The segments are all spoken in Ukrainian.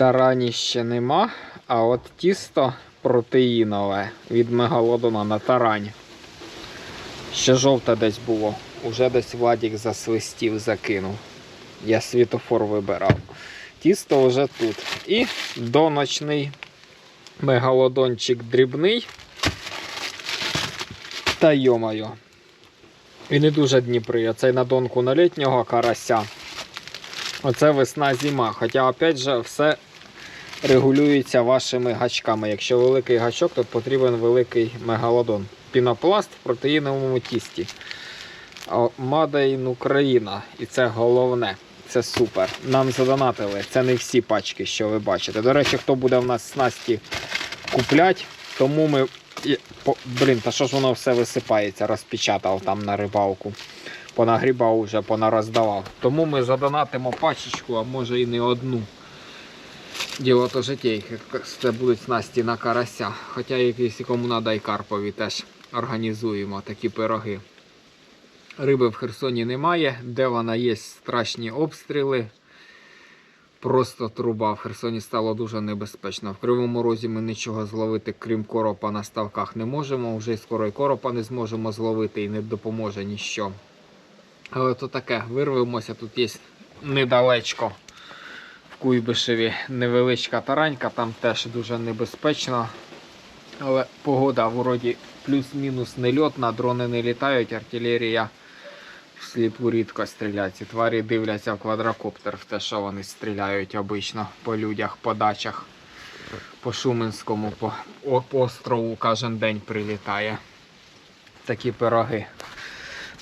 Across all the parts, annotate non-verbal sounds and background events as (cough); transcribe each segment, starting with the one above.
Тарані ще нема, а от тісто протеїнове від мегалодона на тарані. Ще жовте десь було. Уже десь Владік засвистів, закинув. Я світофор вибирав. Тісто вже тут. І доночний мегалодончик дрібний. Та йомайо. І не дуже Дніпри. Оцей на донку на літнього карася. Оце весна зима. Хоча, опять же, все регулюється вашими гачками. Якщо великий гачок, то потрібен великий мегалодон. Пінопласт в протеїновому тісті. Made Україна. І це головне. Це супер. Нам задонатили. Це не всі пачки, що ви бачите. До речі, хто буде в нас снасті куплять, тому ми. Блін, та що ж воно все висипається, розпечатав там на рибалку. Понагрібав уже, понароздавав. Тому ми задонатимо пачечку, а може і не одну. Діло то житейки. Це будуть снасті на карася. Хоча якісь кому надо і карпові теж організуємо такі пироги. Риби в Херсоні немає, де вона є страшні обстріли. Просто труба в Херсоні стало дуже небезпечно. В Кривому Розі ми нічого зловити, крім коропа на ставках, не можемо. Вже скоро і коропа не зможемо зловити і не допоможе ніщо. Але то таке, вирвемося, тут є недалечко Куйбишеві невеличка таранька, там теж дуже небезпечно. Але погода вроді плюс-мінус нельотна, дрони не літають, артилерія всліпу рідко стріляє. Ці тварі дивляться в квадрокоптер в те, що вони стріляють обично по людях, по дачах, по Шуменському, по о- острову кожен день прилітає. Такі пироги.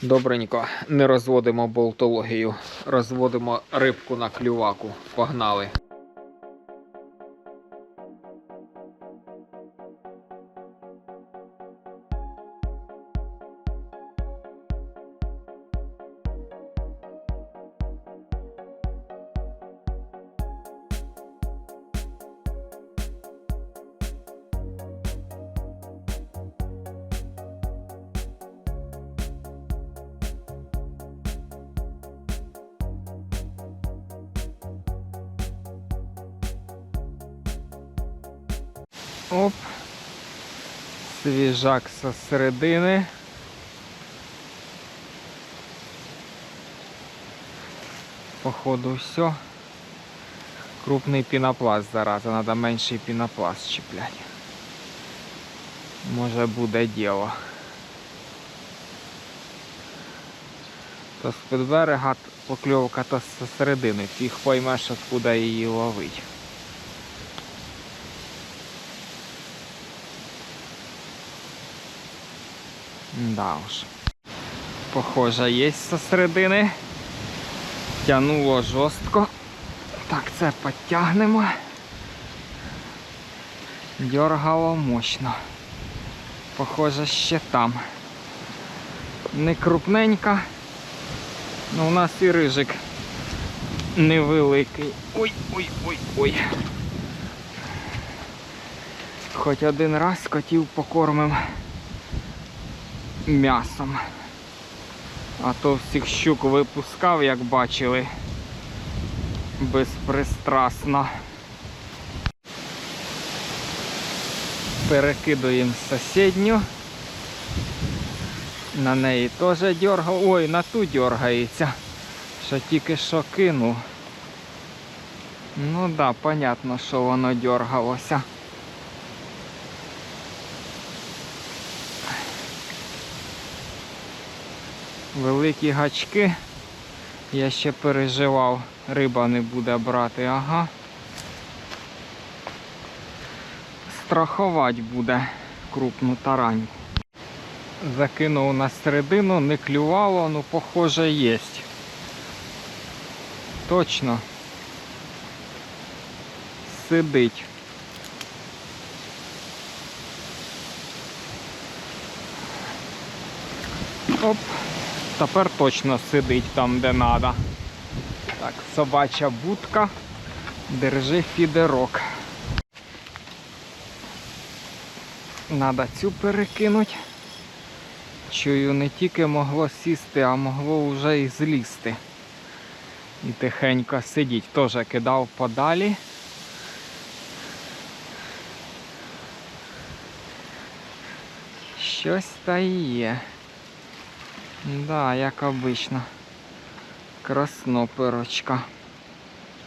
Добренько, не розводимо болтологію, розводимо рибку на клюваку. Погнали. Оп. Свіжак зі середини. Походу все. Крупний пінопласт зараза, треба менший пінопласт чіпляти. Може буде діло. То з-під берега покльовка то зі середини. Фіг поймеш, откуда її ловить. Да уж. Похоже, є зі середини. Тянуло жорстко. Так, це підтягнемо. Дергало мощно. Похоже, ще там. Не крупненька. Ну у нас і рижик невеликий. Ой, ой, ой, ой. Хоч один раз котів покормим м'ясом. А то всіх щук випускав, як бачили, безпристрасно. Перекидуємо сусідню. На неї теж дергав. Ой, на ту дергається. Що тільки що кинув. Ну да, понятно, що воно дергалося. Великі гачки. Я ще переживав, риба не буде брати, ага. Страхувати буде крупну тарань. Закинув на середину, не клювало, ну похоже є. Точно. Сидить. Оп. Тепер точно сидить там, де треба. Так, собача будка. Держи фідерок. Надо цю перекинути. Чую, не тільки могло сісти, а могло вже і злізти. І тихенько сидіть. Теж кидав подалі. Щось та і є. Да, як обично. Красноперочка.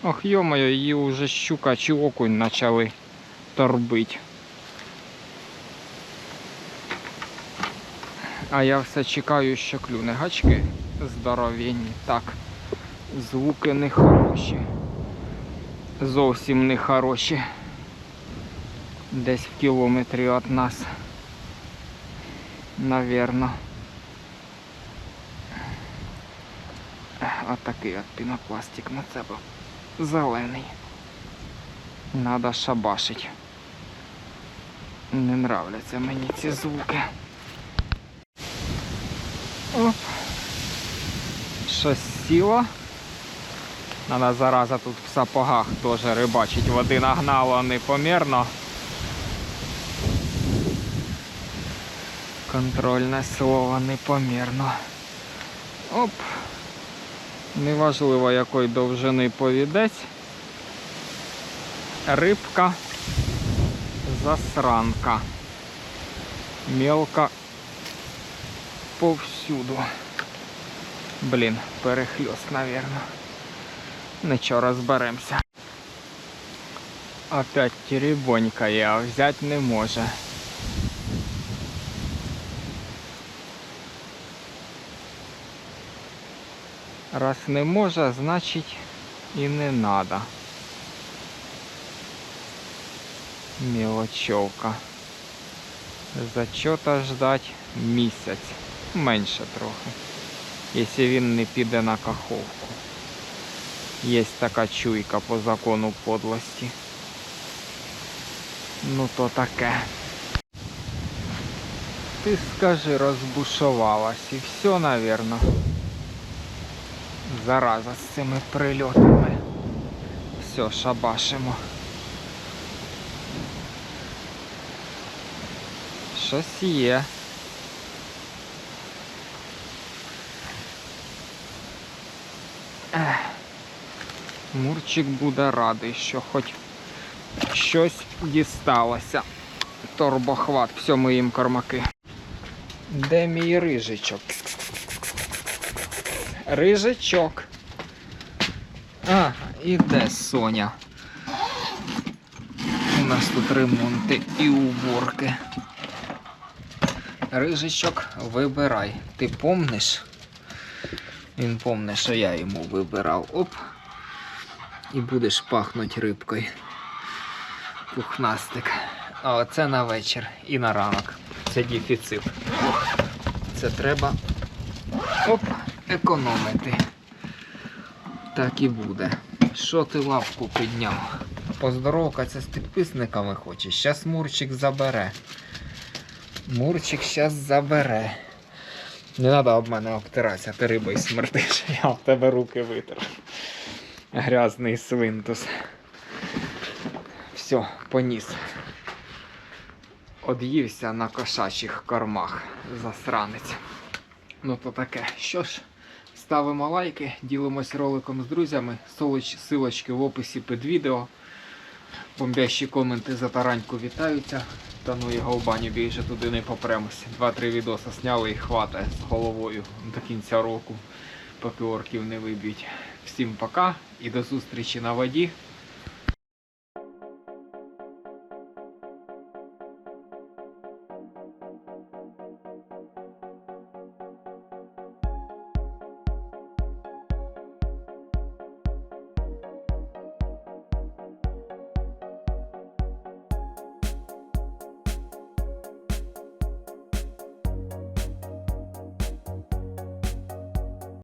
Ох, йомаю, її уже щука чи окунь почали торбить. А я все чекаю, що клюне гачки здоровенні. Так, звуки не хороші. Зовсім не хороші. Десь в кілометрі від нас. Навірно. Отакий от пінопластик на себе. Зелений. Надо шабашить. Не нравляться мені ці звуки. Оп. Щось сіло. Надо зараза тут в сапогах теж рибачить. Води нагнало непомірно. Контрольне слово непомірно. Оп. Неважливо якої довжини повідець. Рибка засранка. Мелка повсюду. Блін, перехльост, навірно. Нічого, розберемося. Опять теребонькає, а взять не може. Раз не може, значить і не надо. Мелочевка. Зачота ждать місяць. Менше трохи. Якщо він не піде на каховку. Є така чуйка по закону подлості. Ну то таке. Ти скажи, розбушувалась і все, навірно. Зараза з цими прильотами. Все, шабашимо. Щось є. Мурчик буде радий, що хоч щось дісталося. Торбохват, все ми їм кормаки. Де мій рижичок? Рижичок. А, і де Соня? У нас тут ремонти і уборки. Рижичок, вибирай. Ти помниш? Він помне, що я йому вибирав. Оп. І будеш пахнути рибкою. Пухнастик. А оце на вечір і на ранок. Це дефіцит. Це треба оп, економити. Так і буде. Що ти лапку підняв? Поздоровкатися з підписниками хочеш. Щас Мурчик забере. Мурчик щас забере. Не треба об мене обтиратися, ти рибою смертиш. (laughs) Я в тебе руки витер. Грязний свинтус. Все, поніс. Од'ївся на кошачих кормах. Засранець. Ну то таке. Що ж, ставимо лайки, ділимось роликом з друзями. Солоч, силочки в описі під відео. Бомбящі коменти за тараньку вітаються. Та ну його в баню більше туди не попремось. Два-три відоси зняли і хватає з головою до кінця року, поки орків не виб'ють. Всім пока і до зустрічі на воді.